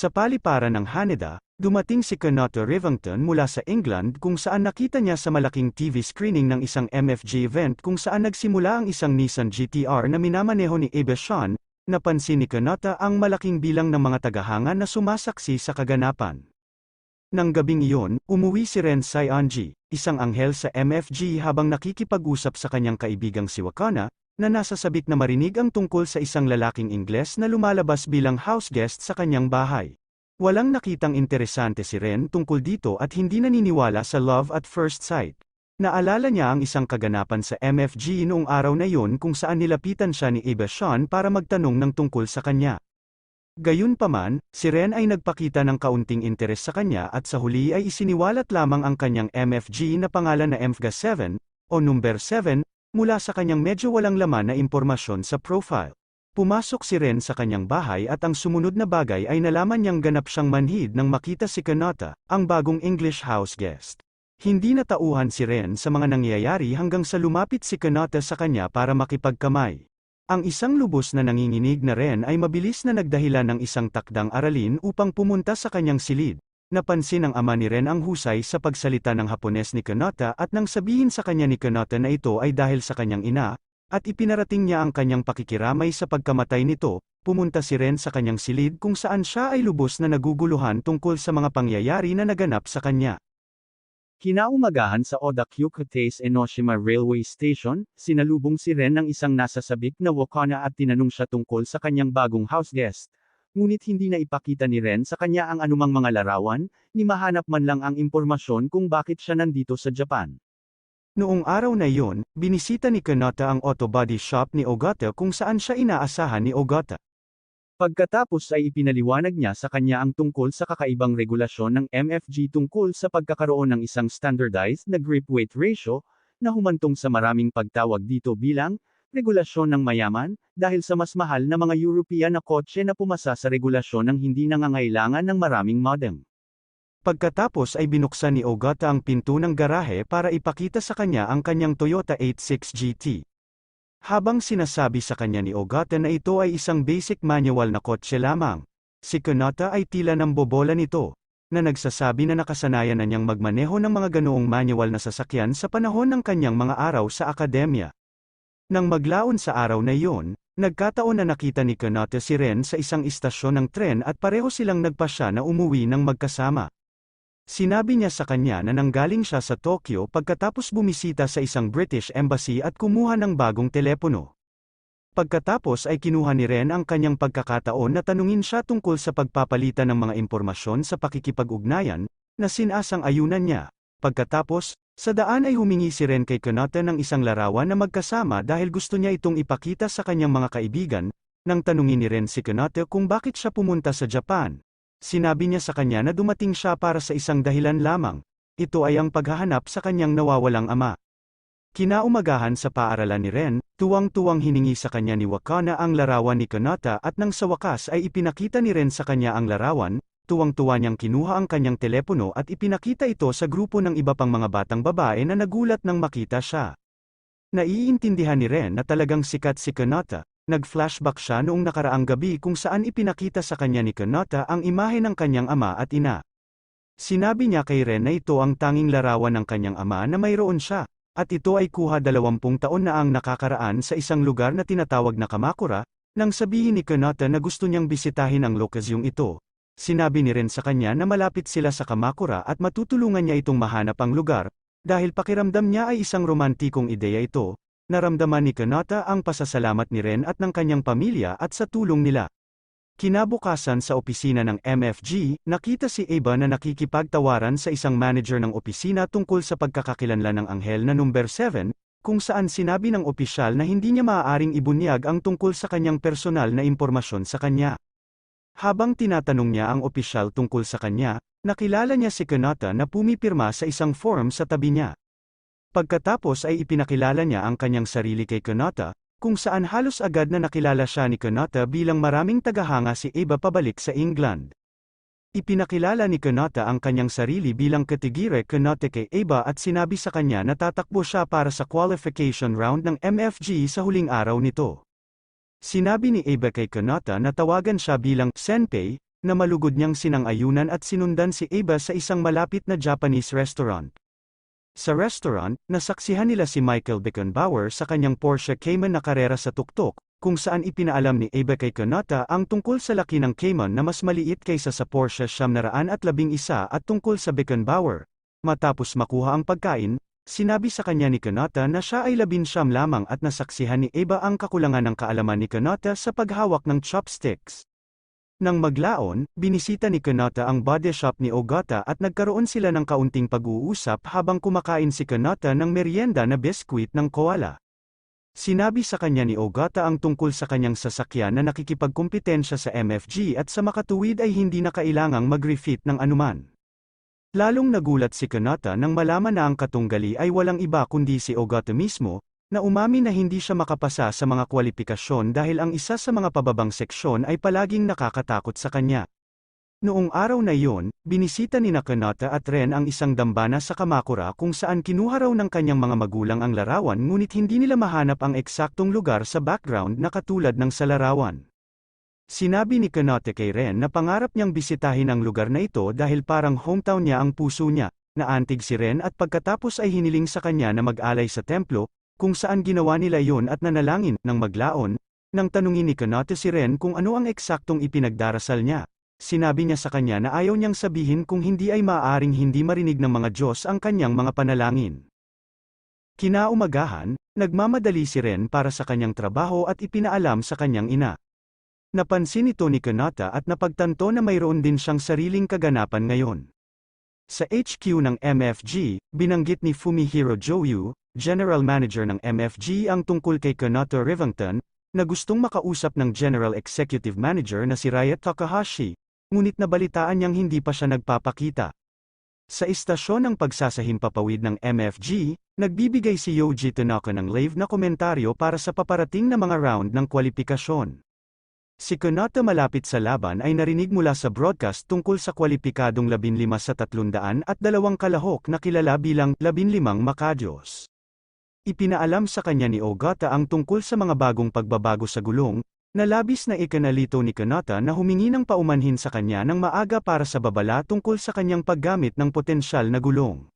Sa paliparan ng Haneda, dumating si Kanata Rivington mula sa England kung saan nakita niya sa malaking TV screening ng isang MFG event kung saan nagsimula ang isang Nissan GTR na minamaneho ni Abe Sean, napansin ni Kanata ang malaking bilang ng mga tagahanga na sumasaksi sa kaganapan. Nang gabing iyon, umuwi si Ren Saionji, isang anghel sa MFG habang nakikipag-usap sa kanyang kaibigang si Wakana, na nasasabik na marinig ang tungkol sa isang lalaking Ingles na lumalabas bilang house guest sa kanyang bahay. Walang nakitang interesante si Ren tungkol dito at hindi naniniwala sa love at first sight. Naalala niya ang isang kaganapan sa MFG noong araw na yon kung saan nilapitan siya ni Eva Sean para magtanong ng tungkol sa kanya. Gayunpaman, si Ren ay nagpakita ng kaunting interes sa kanya at sa huli ay isiniwalat lamang ang kanyang MFG na pangalan na MFGA 7, o number 7, mula sa kanyang medyo walang laman na impormasyon sa profile. Pumasok si Ren sa kanyang bahay at ang sumunod na bagay ay nalaman niyang ganap siyang manhid nang makita si Kanata, ang bagong English house guest. Hindi natauhan si Ren sa mga nangyayari hanggang sa lumapit si Kanata sa kanya para makipagkamay. Ang isang lubos na nanginginig na Ren ay mabilis na nagdahilan ng isang takdang aralin upang pumunta sa kanyang silid. Napansin ng ama ni Ren ang husay sa pagsalita ng Hapones ni Kanata at nang sabihin sa kanya ni Kanata na ito ay dahil sa kanyang ina, at ipinarating niya ang kanyang pakikiramay sa pagkamatay nito, pumunta si Ren sa kanyang silid kung saan siya ay lubos na naguguluhan tungkol sa mga pangyayari na naganap sa kanya. Kinaumagahan sa Odakyukates Enoshima Railway Station, sinalubong si Ren ng isang nasasabik na Wakana at tinanong siya tungkol sa kanyang bagong house guest. Ngunit hindi na ipakita ni Ren sa kanya ang anumang mga larawan, ni mahanap man lang ang impormasyon kung bakit siya nandito sa Japan. Noong araw na iyon, binisita ni Kanata ang auto body shop ni Ogata kung saan siya inaasahan ni Ogata. Pagkatapos ay ipinaliwanag niya sa kanya ang tungkol sa kakaibang regulasyon ng MFG tungkol sa pagkakaroon ng isang standardized na grip weight ratio, na humantong sa maraming pagtawag dito bilang, regulasyon ng mayaman, dahil sa mas mahal na mga European na kotse na pumasa sa regulasyon ng hindi nangangailangan ng maraming modem. Pagkatapos ay binuksan ni Ogata ang pinto ng garahe para ipakita sa kanya ang kanyang Toyota 86 GT. Habang sinasabi sa kanya ni Ogata na ito ay isang basic manual na kotse lamang, si Kanata ay tila ng bobola nito, na nagsasabi na nakasanayan na niyang magmaneho ng mga ganoong manual na sasakyan sa panahon ng kanyang mga araw sa akademya. Nang maglaon sa araw na iyon, nagkataon na nakita ni Kanata si Ren sa isang istasyon ng tren at pareho silang nagpasya na umuwi ng magkasama. Sinabi niya sa kanya na nanggaling siya sa Tokyo pagkatapos bumisita sa isang British embassy at kumuha ng bagong telepono. Pagkatapos ay kinuha ni Ren ang kanyang pagkakataon na tanungin siya tungkol sa pagpapalitan ng mga impormasyon sa pakikipag-ugnayan, na sinasang ayunan niya. Pagkatapos, sa daan ay humingi si Ren kay Kanata ng isang larawan na magkasama dahil gusto niya itong ipakita sa kanyang mga kaibigan, nang tanungin ni Ren si Kanata kung bakit siya pumunta sa Japan. Sinabi niya sa kanya na dumating siya para sa isang dahilan lamang. Ito ay ang paghahanap sa kanyang nawawalang ama. Kinaumagahan sa paaralan ni Ren, tuwang-tuwang hiningi sa kanya ni Wakana ang larawan ni Kanata at nang sa wakas ay ipinakita ni Ren sa kanya ang larawan, tuwang-tuwa niyang kinuha ang kanyang telepono at ipinakita ito sa grupo ng iba pang mga batang babae na nagulat nang makita siya. Naiintindihan ni Ren na talagang sikat si Kanata, Nag-flashback siya noong nakaraang gabi kung saan ipinakita sa kanya ni Kanata ang imahe ng kanyang ama at ina. Sinabi niya kay Ren na ito ang tanging larawan ng kanyang ama na mayroon siya, at ito ay kuha dalawampung taon na ang nakakaraan sa isang lugar na tinatawag na Kamakura, nang sabihin ni Kanata na gusto niyang bisitahin ang lokasyong ito. Sinabi ni Ren sa kanya na malapit sila sa Kamakura at matutulungan niya itong mahanap ang lugar, dahil pakiramdam niya ay isang romantikong ideya ito, Naramdaman ni Kanata ang pasasalamat ni Ren at ng kanyang pamilya at sa tulong nila. Kinabukasan sa opisina ng MFG, nakita si Eva na nakikipagtawaran sa isang manager ng opisina tungkol sa pagkakakilanlan ng anghel na number 7, kung saan sinabi ng opisyal na hindi niya maaaring ibunyag ang tungkol sa kanyang personal na impormasyon sa kanya. Habang tinatanong niya ang opisyal tungkol sa kanya, nakilala niya si Kanata na pumipirma sa isang form sa tabi niya. Pagkatapos ay ipinakilala niya ang kanyang sarili kay Kanata, kung saan halos agad na nakilala siya ni Kanata bilang maraming tagahanga si Eva pabalik sa England. Ipinakilala ni Kanata ang kanyang sarili bilang katigire Kanata kay Eva at sinabi sa kanya na tatakbo siya para sa qualification round ng MFG sa huling araw nito. Sinabi ni Eva kay Kanata na tawagan siya bilang Senpei, na malugod niyang sinang-ayunan at sinundan si Eva sa isang malapit na Japanese restaurant. Sa restaurant, nasaksihan nila si Michael Beckenbauer sa kanyang Porsche Cayman na karera sa tuktok, kung saan ipinaalam ni Eva kay Kanata ang tungkol sa laki ng Cayman na mas maliit kaysa sa Porsche Siyam at labing isa at tungkol sa Beckenbauer. Matapos makuha ang pagkain, sinabi sa kanya ni Kanata na siya ay labinsyam lamang at nasaksihan ni Eva ang kakulangan ng kaalaman ni Kanata sa paghawak ng chopsticks. Nang maglaon, binisita ni Kanata ang body shop ni Ogata at nagkaroon sila ng kaunting pag-uusap habang kumakain si Kanata ng merienda na biskwit ng koala. Sinabi sa kanya ni Ogata ang tungkol sa kanyang sasakyan na nakikipagkumpetensya sa MFG at sa makatuwid ay hindi na kailangang mag-refit ng anuman. Lalong nagulat si Kanata nang malaman na ang katunggali ay walang iba kundi si Ogata mismo, na umamin na hindi siya makapasa sa mga kwalifikasyon dahil ang isa sa mga pababang seksyon ay palaging nakakatakot sa kanya. Noong araw na iyon, binisita ni Nakanata at Ren ang isang dambana sa Kamakura kung saan kinuha raw ng kanyang mga magulang ang larawan ngunit hindi nila mahanap ang eksaktong lugar sa background na katulad ng sa larawan. Sinabi ni Kanata kay Ren na pangarap niyang bisitahin ang lugar na ito dahil parang hometown niya ang puso niya, naantig si Ren at pagkatapos ay hiniling sa kanya na mag-alay sa templo, kung saan ginawa nila yon at nanalangin, nang maglaon, nang tanungin ni Kanata si Ren kung ano ang eksaktong ipinagdarasal niya. Sinabi niya sa kanya na ayaw niyang sabihin kung hindi ay maaaring hindi marinig ng mga Diyos ang kanyang mga panalangin. Kinaumagahan, nagmamadali si Ren para sa kanyang trabaho at ipinaalam sa kanyang ina. Napansin ito ni Kanata at napagtanto na mayroon din siyang sariling kaganapan ngayon. Sa HQ ng MFG, binanggit ni Fumihiro Joyu, General Manager ng MFG ang tungkol kay Kanata Rivington, na gustong makausap ng General Executive Manager na si Raya Takahashi, ngunit nabalitaan niyang hindi pa siya nagpapakita. Sa istasyon ng pagsasahimpapawid ng MFG, nagbibigay si Yoji Tanaka ng live na komentaryo para sa paparating na mga round ng kwalifikasyon. Si Kanata malapit sa laban ay narinig mula sa broadcast tungkol sa kwalipikadong 15 sa 300 at dalawang kalahok na kilala bilang 15 Makadyos. Ipinaalam sa kanya ni Ogata ang tungkol sa mga bagong pagbabago sa gulong, na labis na ikanalito ni Kanata na humingi ng paumanhin sa kanya ng maaga para sa babala tungkol sa kanyang paggamit ng potensyal na gulong.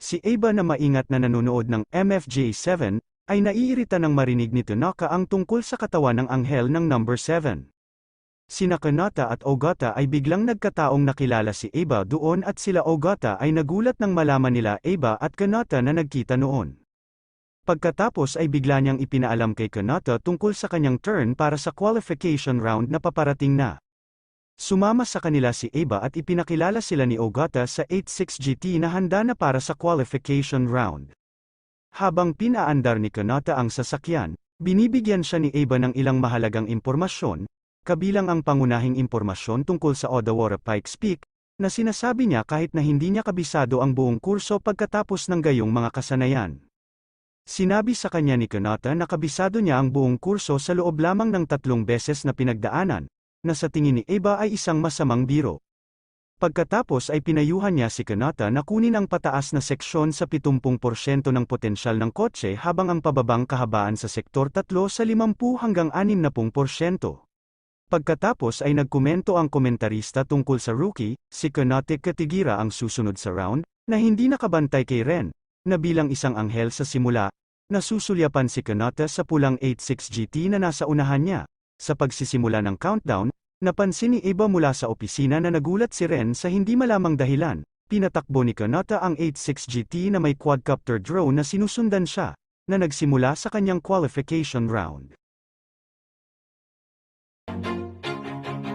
Si Aba na maingat na nanonood ng MFJ7, ay naiirita ng marinig ni Tanaka ang tungkol sa katawan ng anghel ng number 7. Sina Kanata at Ogata ay biglang nagkataong nakilala si Aba doon at sila Ogata ay nagulat nang malaman nila Aba at Kanata na nagkita noon. Pagkatapos ay bigla niyang ipinaalam kay Kanata tungkol sa kanyang turn para sa qualification round na paparating na. Sumama sa kanila si Aba at ipinakilala sila ni Ogata sa 86 GT na handa na para sa qualification round. Habang pinaandar ni Kanata ang sasakyan, binibigyan siya ni Aba ng ilang mahalagang impormasyon, kabilang ang pangunahing impormasyon tungkol sa Odawara Pikes Peak, na sinasabi niya kahit na hindi niya kabisado ang buong kurso pagkatapos ng gayong mga kasanayan. Sinabi sa kanya ni Kanata na kabisado niya ang buong kurso sa loob lamang ng tatlong beses na pinagdaanan, na sa tingin ni Aba ay isang masamang biro. Pagkatapos ay pinayuhan niya si Kanata na kunin ang pataas na seksyon sa 70% ng potensyal ng kotse habang ang pababang kahabaan sa sektor 3 sa 50 hanggang 60%. Pagkatapos ay nagkomento ang komentarista tungkol sa rookie, si Kanate Katigira ang susunod sa round, na hindi nakabantay kay Ren, na bilang isang anghel sa simula, nasusulyapan si Kanata sa pulang 86 GT na nasa unahan niya. Sa pagsisimula ng countdown, Napansin ni Eva mula sa opisina na nagulat si Ren sa hindi malamang dahilan. Pinatakbo ni Kanata ang 86 GT na may quadcopter drone na sinusundan siya, na nagsimula sa kanyang qualification round.